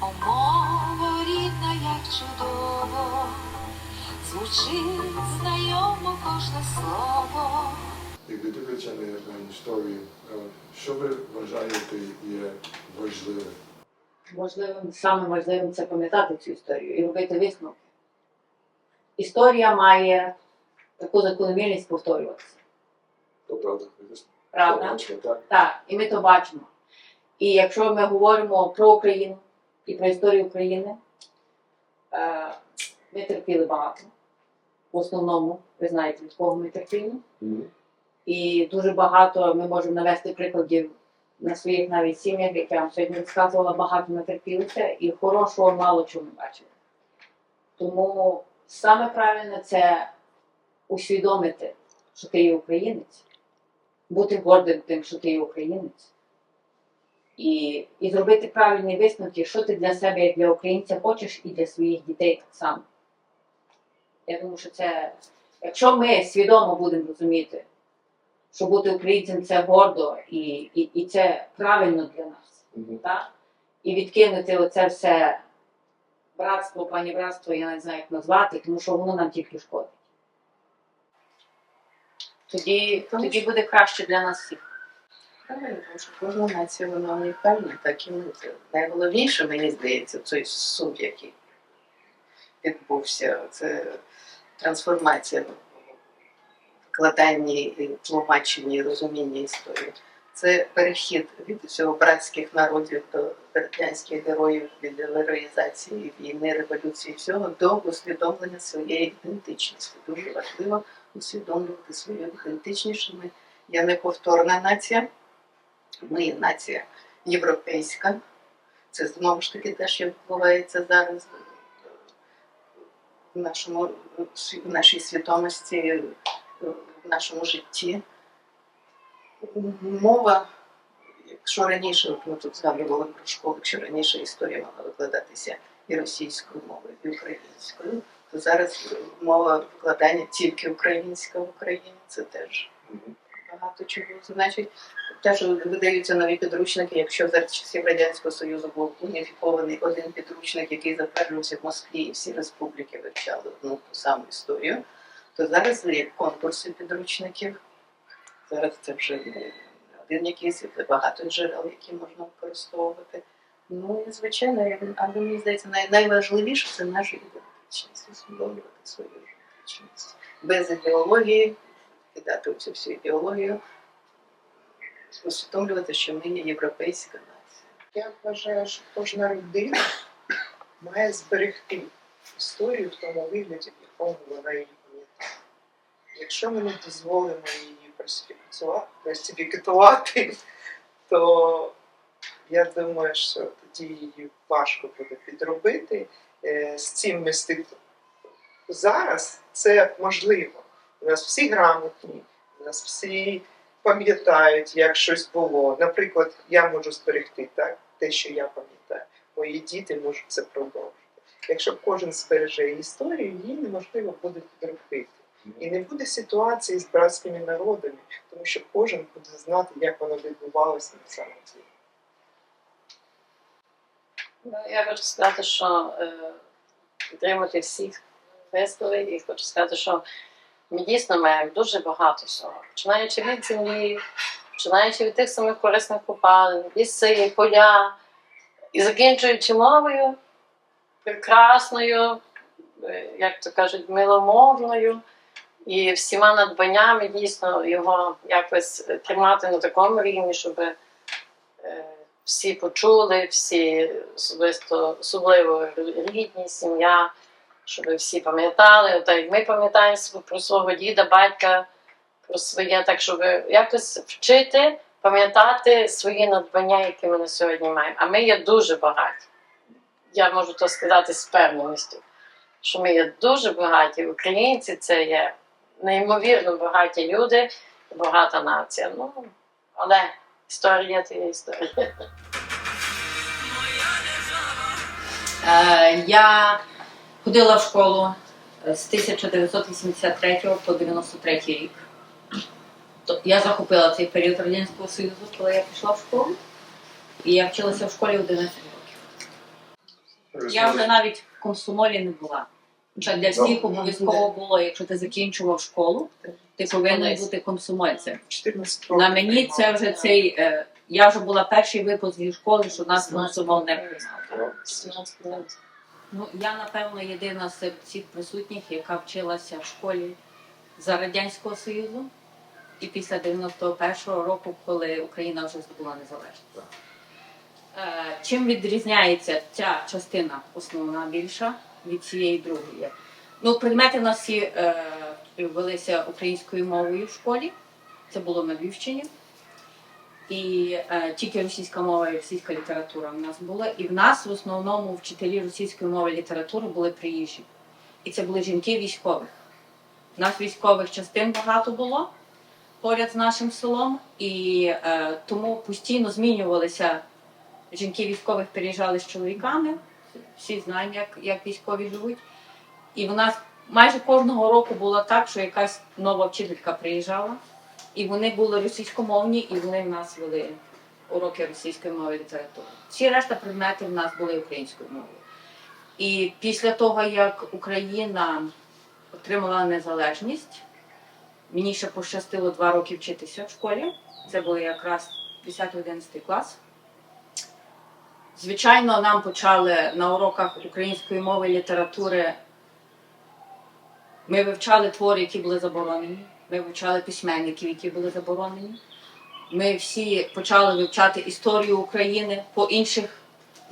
О, мова рідна, як чудово, звучить знайомо кожне слово. Якби на на історію, е, що ви вважаєте є? Важливим, саме важливим це пам'ятати цю історію і робити висновки. Історія має таку закономірність повторюватися. То правда, Правда? так? Так, і ми то бачимо. І якщо ми говоримо про Україну і про історію України, е, ми терпіли багато. В основному, ви знаєте, від кого ми терпіли. І дуже багато ми можемо навести прикладів на своїх навіть сім'ях, як я вам сьогодні розказувала, багато натерпілися, і хорошого мало чого не бачили. Тому саме правильне це усвідомити, що ти є українець, бути гордим тим, що ти є українець, і, і зробити правильні висновки, що ти для себе, як для українця, хочеш, і для своїх дітей так само. Я думаю, що це, якщо ми свідомо будемо розуміти, що бути українцем це гордо і, і, і це правильно для нас. Мгм. Так? І відкинути оце все братство, панібратство, я не знаю, як назвати, тому що воно нам тільки шкодить. Тоді, тоді буде краще для нас всіх. Правильно, тому що кожна нація вона унікальна, так і ми. Найголовніше, мені здається, цей суд, який відбувся, це трансформація в викладанні, і тлумаченні, і розумінні історії. Це перехід від усього братських народів до радянських героїв, від героїзації війни, революції, всього до усвідомлення своєї ідентичності. Дуже важливо усвідомлювати свою ідентичність, що ми є неповторна нація. Ми нація європейська. Це знову ж таки те, що відбувається зараз в, нашому, в нашій свідомості, в нашому житті. Мова, якщо раніше, ми тут згадували про школу, якщо раніше історія мала викладатися і російською мовою, і українською, то зараз мова викладання тільки українська в Україні. Це теж. Багато чого значить. Теж видаються нові підручники. Якщо за часів Радянського Союзу був уніфікований один підручник, який затверджувався в Москві, і всі республіки вивчали одну ту саму історію, то зараз є конкурси підручників. Зараз це вже один якийсь, багато джерел, які можна використовувати. Ну і звичайно, але мені здається, най- найважливіше це наша ідентичність, усвідомлювати свою ідентичність. Без ідеології, кидати оцю всю ідеологію, усвідомлювати, що ми є європейська нація. Я вважаю, що кожна людина має зберегти історію в тому вигляді, в якому вона її пам'ятає. Якщо ми не дозволимо її фальсифікувати, то я думаю, що тоді її важко буде підробити. Е, З цим мистецтвом зараз це можливо. У нас всі грамотні, нас всі пам'ятають, як щось було. Наприклад, я можу зберегти так, те, що я пам'ятаю. Мої діти можуть це продовжити. Якщо кожен збереже історію, її неможливо буде підробити. І не буде ситуації з братськими народами, тому що кожен буде знати, як воно відбувалося на самом ділі. Ну, Я хочу сказати, що е, підтримати всіх вислови і хочу сказати, що ми дійсно маємо дуже багато всього. Починаючи від землі, починаючи від тих самих корисних копалин, ліси, поля, і закінчуючи мовою прекрасною, е, як то кажуть, миломовною. І всіма надбаннями дійсно його якось тримати на такому рівні, щоб е, всі почули, всі особисто, особливо рідні, сім'я, щоб всі пам'ятали, так як ми пам'ятаємо про свого діда, батька, про своє, так щоб якось вчити, пам'ятати свої надбання, які ми на сьогодні маємо. А ми є дуже багаті. Я можу то сказати з певністю, що ми є дуже багаті. Українці це є неймовірно багаті люди, багата нація. Ну, але історія це є історія. Е, я ходила в школу з 1983 по 93 рік. Я захопила цей період Радянського Союзу, коли я пішла в школу. І я вчилася в школі 11 років. Я вже навіть в комсомолі не була. Хоча для всіх обов'язково було, якщо ти закінчував школу, ти повинен бути комсомольцем. На мені це вже цей. е, Я вже була перший випуск зі школи, що нас комсомол не признав. 17 років. Ну, я, напевно, єдина з всіх присутніх, яка вчилася в школі за Радянського Союзу. І після 91-го року, коли Україна вже здобула незалежність. Е, Чим відрізняється ця частина основна більша від цієї другої? Ну, предмети в нас всі е, велися українською мовою в школі. Це було на Львівщині. І е, тільки російська мова і російська література в нас була. І в нас в основному вчителі російської мови і літератури були приїжджі. І це були жінки військових. У нас військових частин багато було поряд з нашим селом, і е, тому постійно змінювалися жінки військових переїжджали з чоловіками. Всі знаємо, як, як військові живуть. І в нас майже кожного року було так, що якась нова вчителька приїжджала. І вони були російськомовні, і вони в нас вели уроки російської мови і літератури. Всі решта предметів в нас були українською мовою. І після того, як Україна отримала незалежність, мені ще пощастило два роки вчитися в школі. Це були якраз 10-11 клас. Звичайно, нам почали на уроках української мови і літератури. Ми вивчали твори, які були заборонені. Ми вивчали письменників, які були заборонені. Ми всі почали вивчати історію України по інших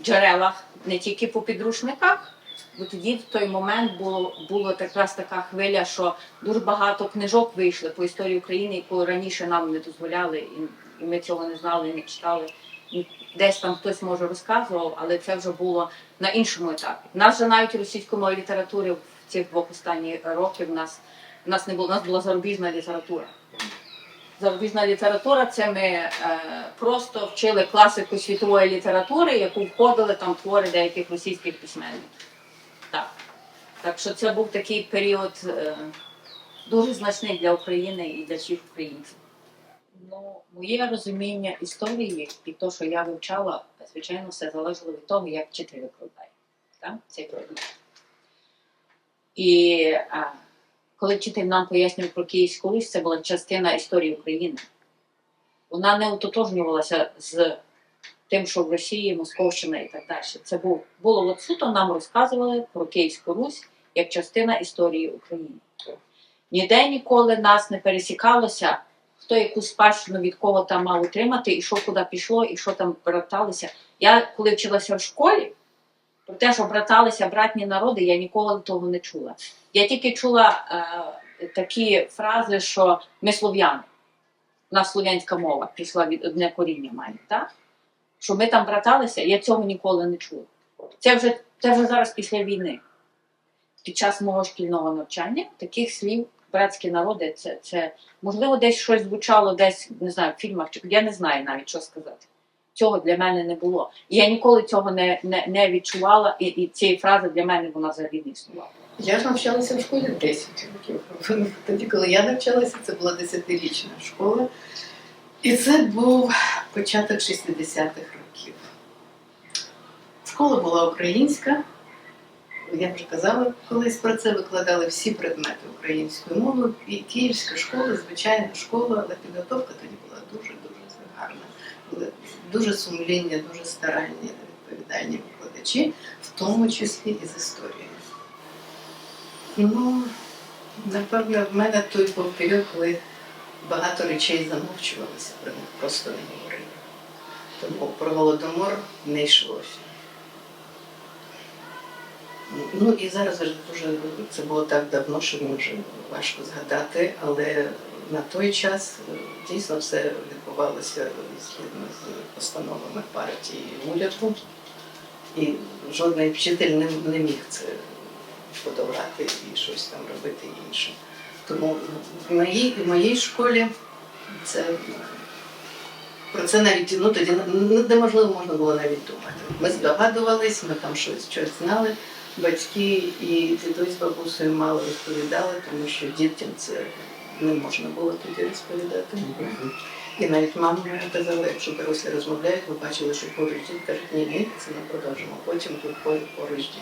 джерелах, не тільки по підручниках. Бо тоді в той момент було, було якраз така хвиля, що дуже багато книжок вийшли по історії України, яку раніше нам не дозволяли, і, ми цього не знали, не читали. Десь там хтось може розказував, але це вже було на іншому етапі. У нас же навіть російської літератури в цих двох останніх років нас, у нас не було, у нас була зарубіжна література. Зарубіжна література це ми е, просто вчили класику світової літератури, яку входили там твори деяких російських письменників. Так. Так що це був такий період е, дуже значний для України і для всіх українців. Ну, моє розуміння історії і те, що я вивчала, звичайно, все залежало від того, як вчитель викладає цей предмет. І а, коли вчитель нам пояснював про Київську Русь, це була частина історії України. Вона не утотожнювалася з тим, що в Росії, Московщина і так далі. Це був, було от суто нам розказували про Київську Русь як частина історії України. Ніде ніколи нас не пересікалося, хто яку спадщину від кого там мав отримати, і що куди пішло, і що там браталися. Я коли вчилася в школі, про те, що браталися братні народи, я ніколи того не чула. Я тільки чула е, такі фрази, що ми слов'яни. У нас слов'янська мова пішла від одне коріння має, так? Що ми там браталися, я цього ніколи не чула. Це вже, це вже зараз після війни. Під час мого шкільного навчання таких слів братські народи, це, це можливо десь щось звучало, десь не знаю, в фільмах, чи я не знаю навіть що сказати. Цього для мене не було. Я ніколи цього не, не, не відчувала, і, і цієї фрази для мене вона взагалі не існувала. Я ж навчалася в школі 10 років. Тоді, коли я навчалася, це була 10-річна школа. І це був початок 60-х років. Школа була українська. Я вже казала колись про це, викладали всі предмети українською мовою. І київська школа, звичайна школа, але підготовка тоді була дуже-дуже гарна. Дуже сумлінні, дуже старанні, відповідальні викладачі, в тому числі і з історії. Ну, напевно, в мене той був період, коли багато речей замовчувалися, про них просто не говорили. Тому про Голодомор не йшлося. Ну і зараз вже дуже це було так давно, що вже важко згадати, але на той час е, дійсно все відбувалося згідно з постановами партії уряду. І жодний вчитель не, не міг це подолати і щось там робити інше. Тому в моїй, в моїй школі це про це навіть ну, тоді неможливо можна було навіть думати. Ми здогадувались, ми там щось, щось знали. Батьки і дідусь з бабусею мало розповідали, тому що дітям це не можна було тоді розповідати. І навіть мама моя казала, якщо дорослі розмовляють, ви бачили, що поруч діти кажуть, ні, ні, це не продовжимо, потім тут поруч діти.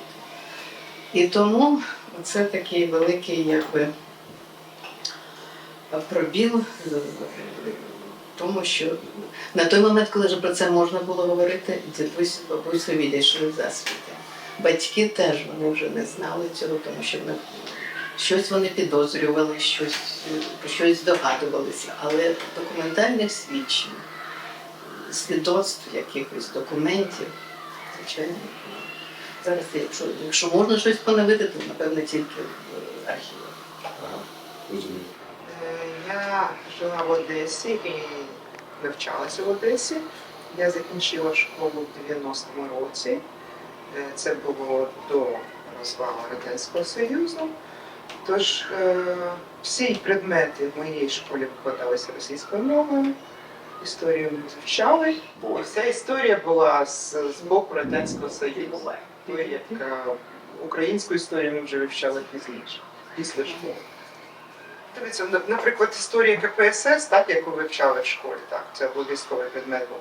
І тому це такий великий якби пробіл тому, що на той момент, коли вже про це можна було говорити, дідусь, бабуся відійшли в засвіти. Батьки теж вони вже не знали цього, тому що вони щось вони підозрювали, щось, про щось здогадувалися, але документальних свідчень, свідоцтв якихось документів, звичайно. Зараз, якщо, якщо можна щось поновити, то напевно тільки в архівах. Ага, розумію. Е, Я жила в Одесі і навчалася в Одесі. Я закінчила школу в 90-му році. Е, Це було до розвалу Радянського Союзу. Тож е, всі предмети в моїй школі викладалися російською мовою, історію ми вивчали. І вся історія була з, з боку Радянського Союзу. Як е, українську історію ми вже вивчали пізніше, після школи. Дивіться, наприклад, історія КПСС, так, яку вивчали в школі, так, це обов'язковий предмет був,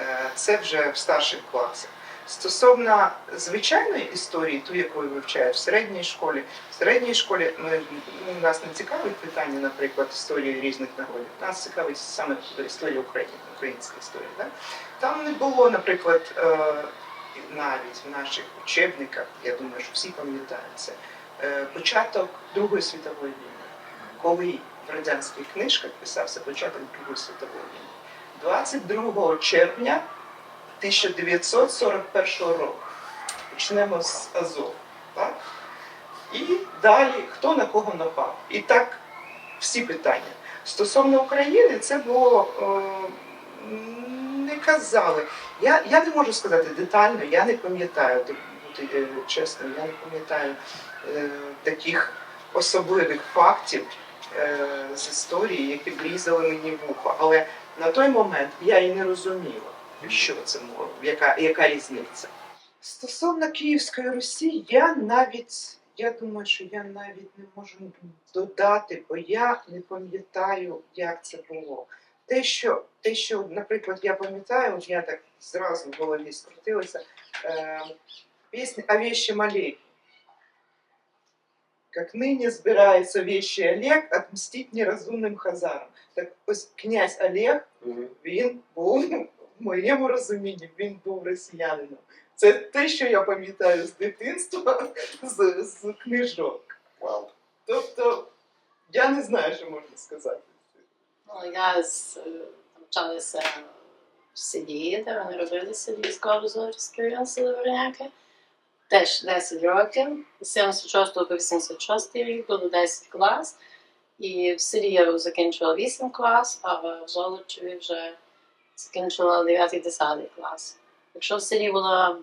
е, це вже в старших класах. Стосовно звичайної історії, ту, яку вивчають в середній школі, в середній школі ми, ну, нас не цікавить питання, наприклад, історії різних народів. Нас цікавить саме історія України, українська історія. Так? Там не було, наприклад, е, навіть в наших учебниках, я думаю, що всі пам'ятають це, е, початок Другої світової війни, коли в радянських книжках писався початок Другої світової війни. 22 червня 1941 року. Почнемо з Азов. Так? І далі хто на кого напав. І так всі питання. Стосовно України, це було е, не казали. Я, я не можу сказати детально, я не пам'ятаю, бути е, чесним, я не пам'ятаю е, таких особливих фактів е, з історії, які б різали мені вухо. Але на той момент я і не розуміла, що це могло, яка, яка різниця. Стосовно Київської Русі, я навіть, я думаю, що я навіть не можу додати, бо я не пам'ятаю, як це було. Те, що, те, що наприклад, я пам'ятаю, от я так зразу в голові скрутилася, е, пісня «А вещи маленькие». Как ныне збирається вещи Олег отмстить неразумним хазарам. Так ось князь Олег він був моєму розумінні, він був росіянином. Це те, що я пам'ятаю з дитинства, з, з книжок. Вау. Тобто, я не знаю, що можна сказати. Ну, я з, е, навчалася в селі, де вони родилися військово-зорський район село Теж 10 років, з 76 по 86 рік було 10 клас. І в селі я закінчила 8 клас, а в Золочеві вже закінчила 9-10 клас. Якщо в селі була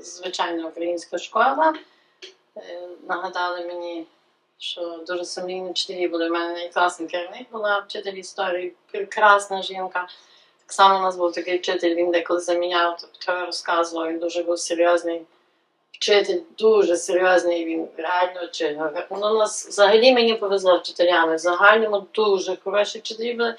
звичайна українська школа, е, нагадали мені, що дуже сумлінні вчителі були. У мене класний керівник була вчитель історії, прекрасна жінка. Так само у нас був такий вчитель, він деколи заміняв, тобто розказував, він дуже був серйозний вчитель, дуже серйозний, він реально вчитель. Ну, нас взагалі мені повезло вчителями. В загальному дуже хороші вчителі були.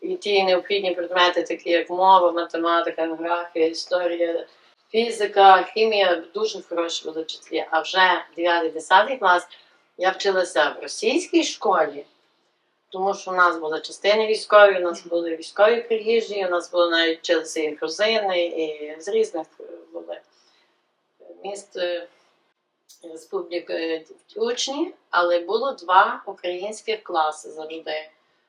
І ті необхідні предмети, такі як мова, математика, географія, історія, фізика, хімія, дуже хороші були вчителі. А вже 9-10 клас я вчилася в російській школі, тому що у нас були частини військові, у нас були військові приїжджі, у нас були навіть вчилися і грузини, і з різних е, були міст е, республік е, учні, але було два українських класи завжди: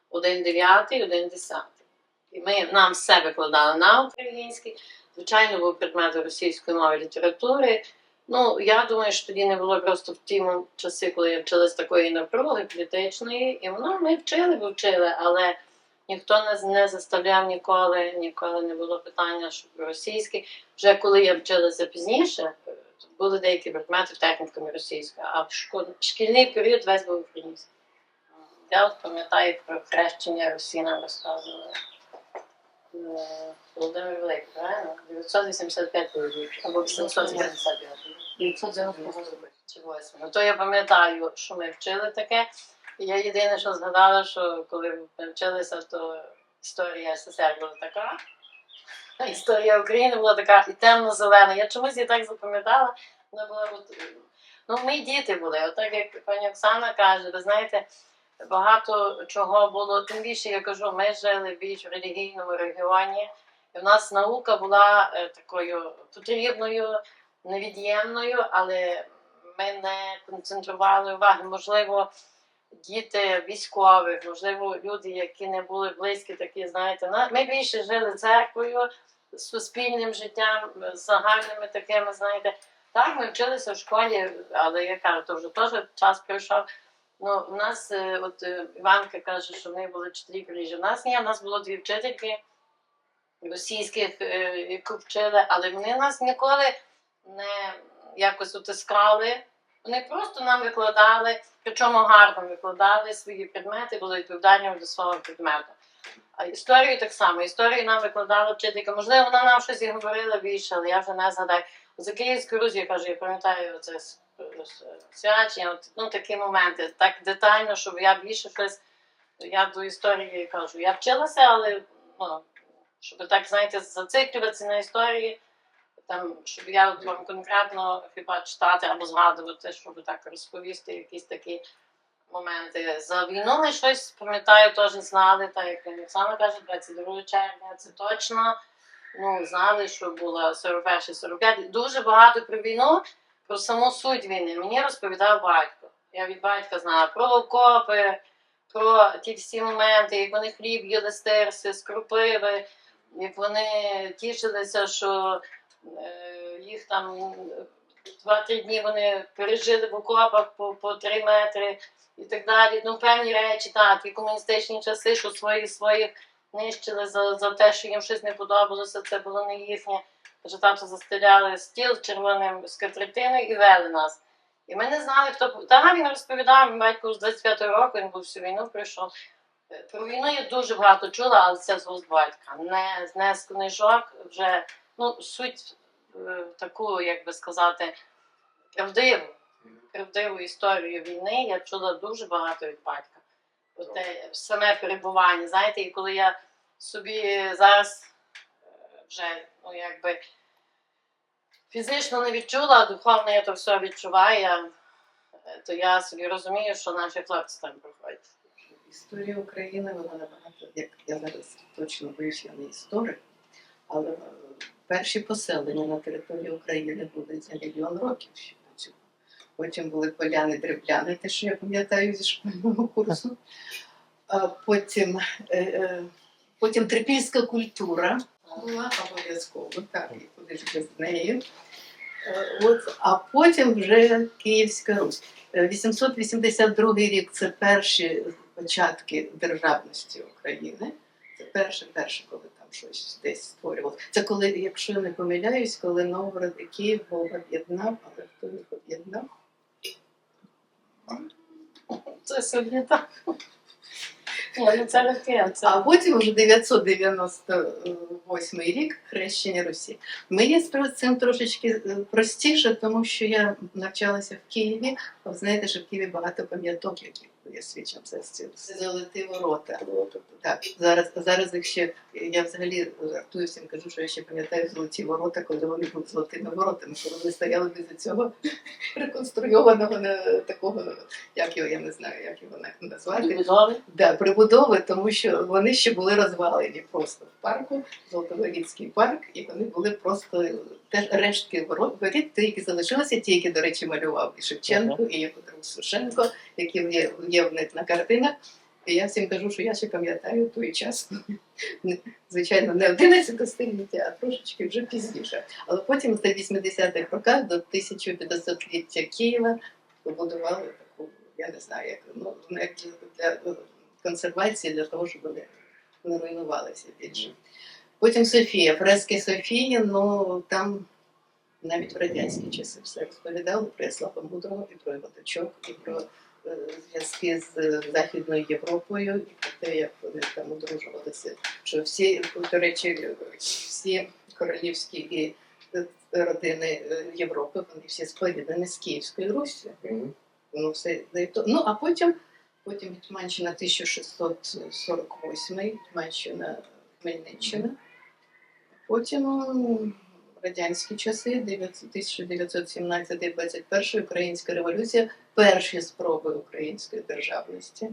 один дев'ятий, один десятий. І ми нам все викладали на українській. Звичайно, був предмет російської мови літератури. Ну, я думаю, що тоді не було просто в ті часи, коли я вчилась такої напруги політичної, і воно ми вчили, бо вчили, але ніхто з- не заставляв ніколи, ніколи не було питання, щоб російський. Вже коли я вчилася пізніше, були деякі предмети в технікумі російською, а в шкільний період весь був український. Я от пам'ятаю про хрещення Русі нам розказували. Е, Володимир Великий, правильно? 985 років, або 855. 998. Чи 8. Ну, то я пам'ятаю, що ми вчили таке. Я єдине, що згадала, що коли ми вчилися, то історія СССР була така. а Історія України була така і темно-зелена. Я чомусь її так запам'ятала. Вона була от, ну, ми діти були, отак як пані Оксана каже, ви знаєте, багато чого було. Тим більше я кажу, ми жили в більш релігійному регіоні, і в нас наука була е, такою потрібною, невід'ємною, але ми не концентрували уваги. Можливо, діти військових, можливо, люди, які не були близькі, такі, знаєте, на- ми більше жили церквою, суспільним життям, загальними такими, знаєте. Так, ми вчилися в школі, але я кажу, то вже теж час пройшов. Ну, у нас, е, от е, Іванка каже, що в неї були чотири колежі. У нас ні, у нас було дві вчительки російських, е, які вчили, але вони нас ніколи не якось утискали. Вони просто нам викладали, причому гарно викладали свої предмети, були відповідальними до свого предмету. А історію так само. Історію нам викладала вчителька. Можливо, вона нам щось і говорила більше, але я вже не згадаю. За Київську Русь, я кажу, я пам'ятаю це свячення, ну такі моменти, так детально, щоб я більше щось. Я до історії кажу. Я вчилася, але ну, щоб так, знаєте, зациклюватися на історії, там, щоб я вам конкретно хіба читати або згадувати, щоб так розповісти якісь такі моменти. За війну ми щось, пам'ятаю, теж знали, так як Оксана каже, 22 червня, це точно. Ну, знали, що було 41 45 Дуже багато про війну, про саму суть війни. Мені розповідав батько. Я від батька знала про окопи, про ті всі моменти, як вони хліб їли з терси, з крупиви, як вони тішилися, що е, їх там два-три дні вони пережили в окопах по, по три метри і так далі. Ну, певні речі, так, і комуністичні часи, що свої своїх нищили за, за те, що їм щось не подобалося, це було не їхнє. Каже, тато застеляли стіл червоним скатертиною і вели нас. І ми не знали, хто. Та він розповідав, батько з 25-го року, він був всю війну прийшов. Е, Про війну я дуже багато чула, але це з вуст батька. Не, не з книжок, вже ну, суть е, таку, як би сказати, правдиву, правдиву історію війни я чула дуже багато від батька. Оте саме перебування. Знаєте, і коли я собі зараз е, вже ну, якби фізично не відчула, а духовно я то все відчуваю, е, то я собі розумію, що наші хлопці там проходять. Історія України, вона набагато, як я зараз точно я не історик, але е, перші поселення на території України були за мільйон років ще. Потім були поляни дребляни, те, що я пам'ятаю зі шкільного курсу. Потім, е, потім трипільська культура була обов'язково, так, і куди ж без неї. Е, От, а потім вже Київська Русь. Е, 882 рік це перші початки державності України. Це перше, перше, коли там щось десь створювалося. Це коли, якщо я не помиляюсь, коли Новгород і Київ Бог об'єднав, але хто їх об'єднав? Це собі так. Ні, ну це. Це... А потім вже 998 рік хрещення Русі. Мені з цим трошечки е, простіше, тому що я навчалася в Києві. Ви знаєте, що в Києві багато пам'яток, які я свідчам за цим. Це золоті ворота. Так, зараз, зараз їх ще я взагалі жартую всім кажу, що я ще пам'ятаю золоті ворота, коли вони були золотими воротами, коли вони стояли без цього реконструйованого на такого, як його я не знаю, як його назвати. Будови. Да, прибудови, тому що вони ще були розвалені просто в парку, Золотоводський парк, і вони були просто теж рештки воріт, ті, які залишилися, ті, які, до речі, малював і Шевченко, і його друг Сушенко, які є, є в них на картинах. І я всім кажу, що я ще пам'ятаю той час, звичайно, не 11 століття, а трошечки вже пізніше. Але потім з 80-х роках до 1500-ліття Києва побудували таку, я не знаю, як ну, ну, як для консервації, для того, щоб вони не руйнувалися більше. Потім Софія, фрески Софії, ну там навіть в радянські часи все розповідали про Яслава Мудрого і про його дочок, і про е, зв'язки з е, Західною Європою, і про те, як вони там одружувалися. Що всі, до речі, всі королівські і е, родини Європи, вони всі сповідані з Київською Руссю. Мгм. Ну, все, ну, а потім потім Гетьманщина 1648, Гетьманщина Хмельниччина. Потім радянські часи, 1917-21 Українська революція, перші спроби української державності.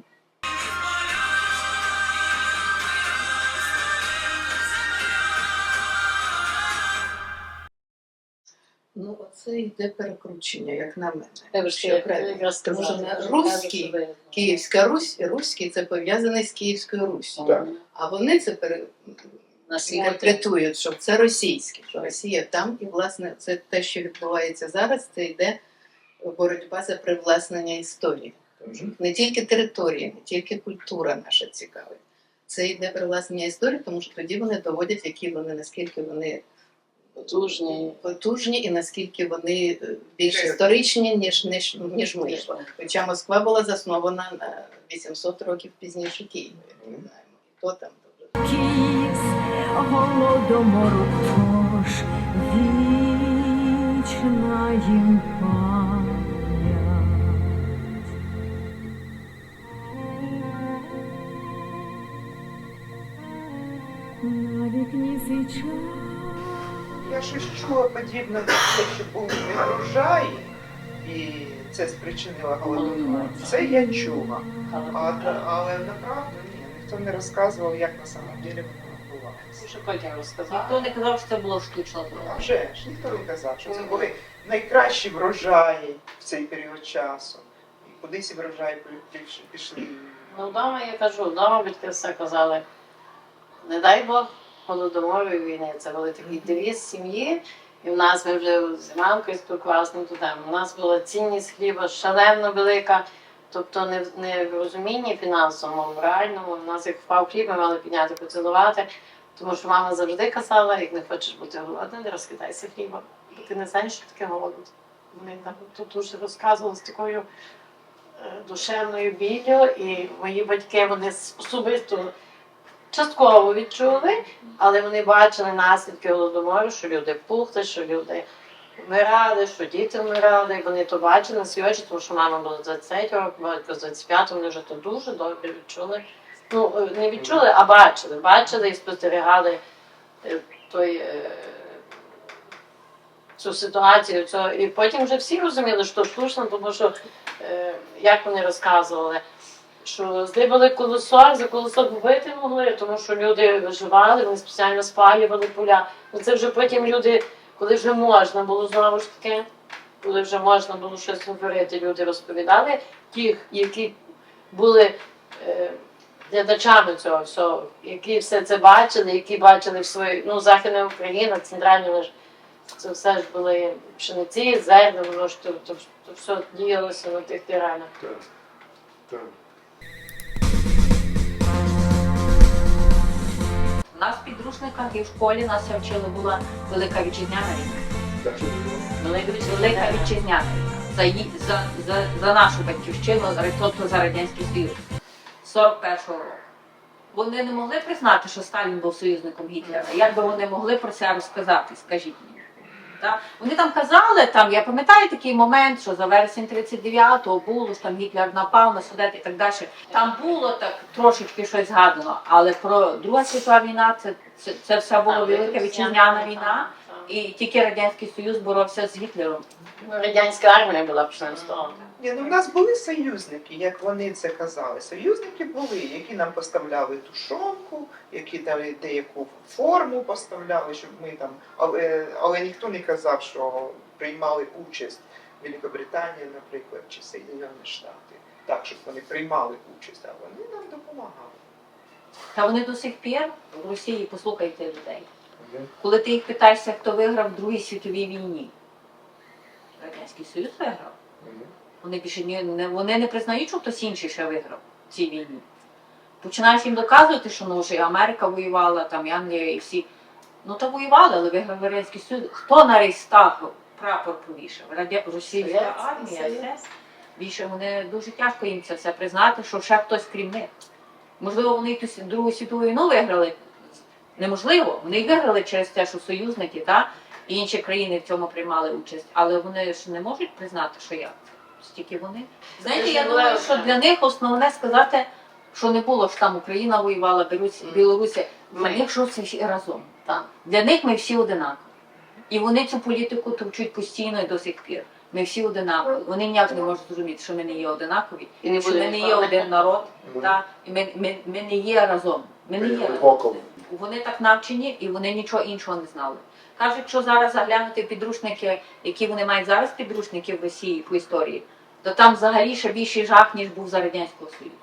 Ну, оце йде перекручення, як на мене. Кажуть, що ви- Київська Русь, руський це пов'язане з Київською Руссю. А вони це пере... Наскільки інтерпретують, що це російське, що Росія там, і власне це те, що відбувається зараз, це йде боротьба за привласнення історії. Не тільки територія, не тільки культура наша цікавить. Це йде привласнення історії, тому що тоді вони доводять, які вони, наскільки вони Потужні. потужні і наскільки вони е, більш історичні, ніж, ніж, ніж ми. Хоча Москва була заснована на 800 років пізніше Києва, як ми знаємо. І то там голодомору, тож вічна їм пам'ять. На вікні свіча. Я щось чула подібне до те, що був не врожай, і це спричинило голодомор. Це я чула. А, але направду ні, ніхто не розказував, як на самом деле воно відбувалося. Дуже. Ніхто не казав, що це було штучно А вже ж ніхто не казав, що це були найкращі врожаї в цей період часу. І кудись і врожаї пішли. Ну, вдома я кажу, вдома батьки все казали. Не дай Бог голодомору і війни. Це були такі девіз сім'ї. І в нас ми вже з мамкою спілкувалися на ту. У нас була цінність хліба шалено велика. Тобто не, в- не в розумінні фінансовому, в реальному. У нас як впав хліб, ми мали підняти, поцілувати. Тому що мама завжди казала, як не хочеш бути голодним, не розкидайся хлібом. Бо ти не знаєш, що таке голод. Вони нам тут дуже розказували з такою е, душевною біллю, і мої батьки вони особисто частково відчули, але вони бачили наслідки голодомору, що люди пухли, що люди вмирали, що діти вмирали. Вони то бачили на свій очі, тому що мама була 23 років, батько з 25, вони вже то дуже добре відчули. Ну, е, не відчули, а бачили. Бачили і спостерігали е, той. е, Цю ситуацію, цю... і потім вже всі розуміли, що штучно, тому що як вони розказували, що здибали колосок, за колосок вбити могли, тому що люди виживали, вони спеціально спалювали поля. Ну це вже потім люди, коли вже можна було знову ж таки, коли вже можна було щось говорити, люди розповідали, ті, які були глядачами цього всього, які все це бачили, які бачили в своїй, ну, Західна Україна, центральна ж це все ж були пшениці, зерна, воно ж то, то, то все діялося на тих тиранах. Так. Так. У нас в підручниках і в школі нас вчили була Велика Вітчизняна війна. Велика, Велика Вітчизняна війна. За, за, за, за нашу батьківщину, тобто за Радянський Союз. 41-го року. Вони не могли признати, що Сталін був союзником Гітлера. Як би вони могли про це розказати, скажіть мені. Так? Вони там казали, там, я пам'ятаю такий момент, що за вересень 39-го було, що там Гітлер напав на Судет і так далі. Там було так трошечки щось згадано, але про Друга світова війна це, це, це все було Велика Вітчизняна війна, і тільки Радянський Союз боровся з Гітлером. Ну, Радянська армія була почнемо з того. Ні, ну в нас були союзники, як вони це казали. Союзники були, які нам поставляли тушонку, які дали деяку форму поставляли, щоб ми там. Але, але ніхто не казав, що приймали участь Великобританія, наприклад, чи Соєдинені Штати. Так, щоб вони приймали участь, а вони нам допомагали. Та вони до сих пір в Росії, послухайте людей. Коли ти їх питаєшся, хто виграв в Другій світовій війні, Радянський Союз виграв. Вони більше не, вони не признають, що хтось інший ще виграв в цій війні. Починаєш їм доказувати, що ну, вже і Америка воювала, там і Англія, і всі. Ну то воювали, але виграв Радянський Союз. Хто на Рейхстаг прапор повішав? Радя... Російська армія. Все. Більше вони дуже тяжко їм це все признати, що ще хтось крім них. Можливо, вони якусь Другу світову війну виграли. Неможливо. Вони виграли через те, що союзники та і інші країни в цьому приймали участь. Але вони ж не можуть признати, що як стільки вони. Знаєте, я думаю, що для них основне сказати, що не було ж там Україна воювала, Білорусь, Білорусі. Для них що це всі разом. Так. Для них ми всі одинакові. І вони цю політику товчуть постійно і до сих пір. Ми всі одинакові. Вони ніяк не можуть зрозуміти, що ми не є одинакові, І не що ми не є один народ, та, і ми, ми, ми не є разом. Ми не є разом. Вони так навчені і вони нічого іншого не знали. Кажуть, що зараз заглянути в підручники, які вони мають зараз підручники в Росії по історії, то там взагалі ще більший жах, ніж був за Радянського Союзу.